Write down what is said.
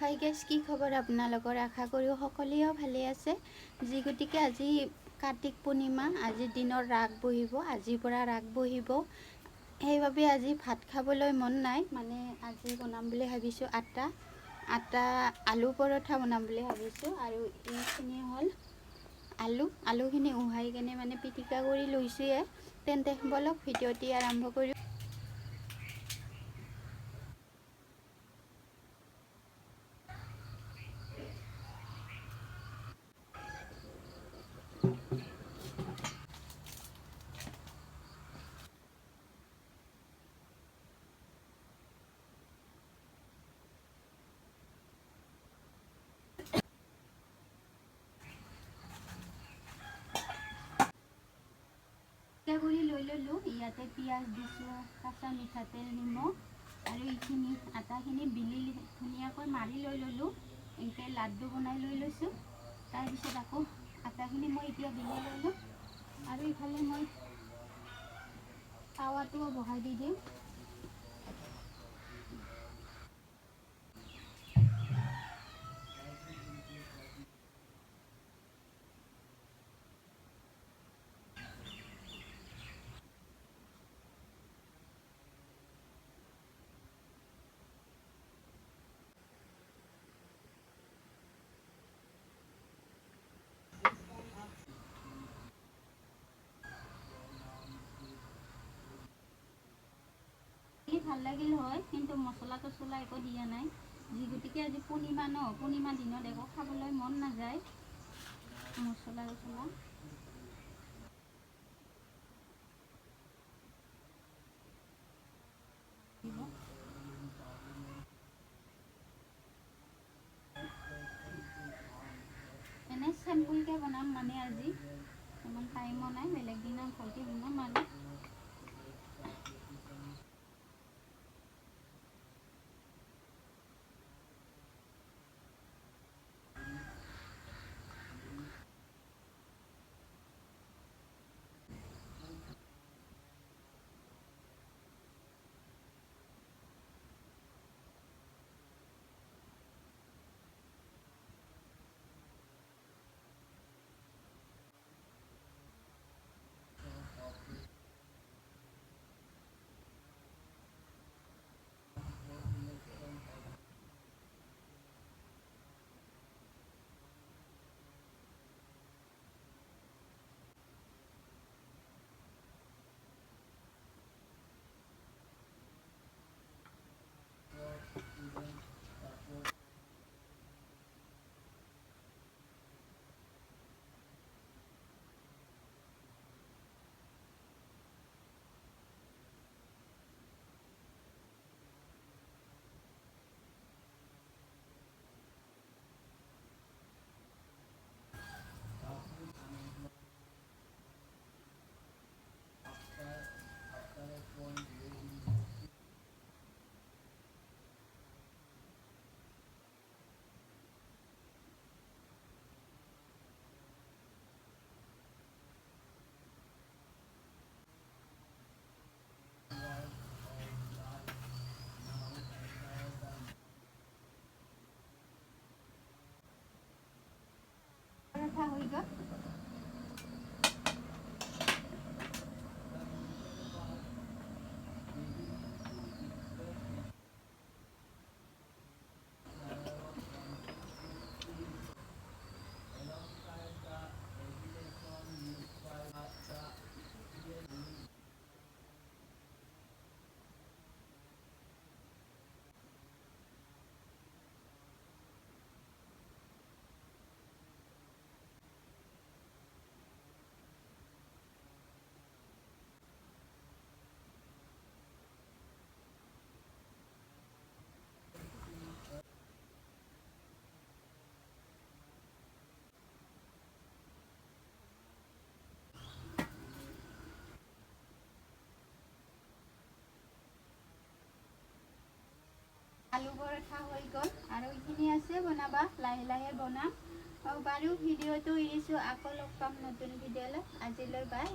High গেছ, কি খবৰ আপোনালোকৰ? আশা কৰোঁ সকলোৱেও ভালে আছে। যি গতিকে আজি কাৰ্তিক পূৰ্ণিমা, আজিৰ দিনৰ ৰাগ বহিব, আজিৰ পৰা ৰাগ বহিব। সেইবাবে আজি ভাত খাবলৈ মন নাই মানে আজি বনাম বুলি ভাবিছোঁ আটা আটা, আলু পৰঠা বনাম বুলি ভাবিছোঁ আৰু এইখিনি হ'ল আলু, আলুখিনি উহাই কেনে মানে পিটিকা কৰি লৈছোঁৱে তেন্তে বলক, ভিডিঅ'টি আৰম্ভ কৰি পিঠা কৰি লৈ ল'লোঁ। ইয়াতে পিঁয়াজ দিছোঁ, কাঁচা মিঠাতেল, নিমখ আৰু এইখিনি, আটাখিনি বিলি ধুনীয়াকৈ মাৰি লৈ ল'লোঁ। এনেকৈ লাড্ডু বনাই লৈ লৈছোঁ। তাৰপিছত আকৌ আটাখিনি মই এতিয়া বিলি ল'লোঁ। আৰু ইফালে মই টাৱাটোও বহাই দি দিম। ভাল লাগিল হয় কিন্তু মছলা টছলা একো দিয়া নাই। যি গতিকে আজি পূৰ্ণিমা ন পূৰ্ণিমা দিনত একো খাবলৈ মন নাযায়। মছলা টছলা। এনে চিম্পুলকৈ বনাম মানে আজি। ইমান টাইমো নাই বেলেগ দিনা ভালকৈ বনাম আৰু। পৰঠা হৈ গ'ল আলু পৰঠা হৈ গ'ল। আৰু এইখিনি আছে বনাবা, লাহে লাহে বনাম। আৰু বাৰু, ভিডিঅ'টো এৰিছোঁ। আকৌ লগ পাম নতুন ভিডিঅ'লৈ। আজিলৈ বাই।